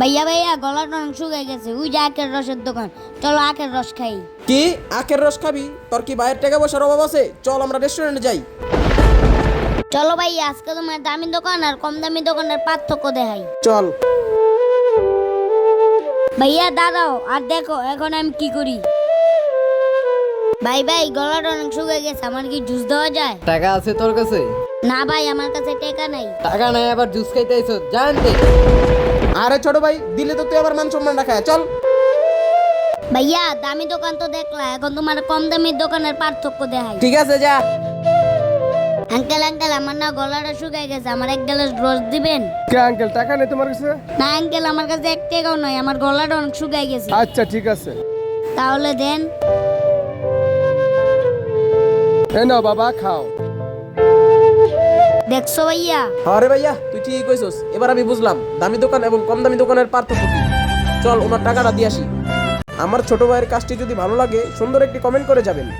ভাইয়া ভাইয়া গলাটা অনেক শুকিয়ে গেছে। ওই যে আখের রসের দোকান। চলো আখের রস খাই। কি? আখের রস খাবি? তোর কি বাইরের টাকা পয়সার অভাব আছে? চল আমরা রেস্টুরেন্টে যাই। চলো ভাই আজকে তোমার দামি দোকান আর কম দামি দোকানের পার্থক্য দেখাই। চল। ভাইয়া দাঁড়াও আর দেখো এখন আমি কি করি? ভাই ভাই গলাটা অনেক শুকিয়ে গেছে আমার কি জুস দেওয়া যায়? টাকা আছে তোর কাছে? না ভাই আমার কাছে টাকা নাই। টাকা নাই আবার জুস খাইতে আইছো জানতে আরে ছোট ভাই দিলে তো তুই আবার মান সম্মান রাখায় চল। ভাইয়া দামি দোকান তো দেখলা এখন তোমার কম দামি দোকানের পার্থক্য দেখাই। ঠিক আছে যা। আঙ্কেল আঙ্কেল আমার না গলাটা শুকাই গেছে আমার এক গ্লাস রস দিবেন? কে আঙ্কেল টাকা নেই তোমার কাছে? না আঙ্কেল আমার কাছে এক টাকাও নয় আমার গলাটা অনেক শুকিয়ে গেছে। আচ্ছা ঠিক আছে। তাহলে দেন। এই নাও বাবা খাও। দেখছ ভাইয়া? আরে ভাইয়া, তুই ঠিকই কইছস। এবার আমি বুঝলাম, দামি দোকান এবং কম দামি দোকানের পার্থক্য কি। চল, ওনার টাকাটা দিয়ে আসি। আমার ছোট ভাইয়ের কাজটি যদি ভালো লাগে, সুন্দর একটি কমেন্ট করে যাবেন।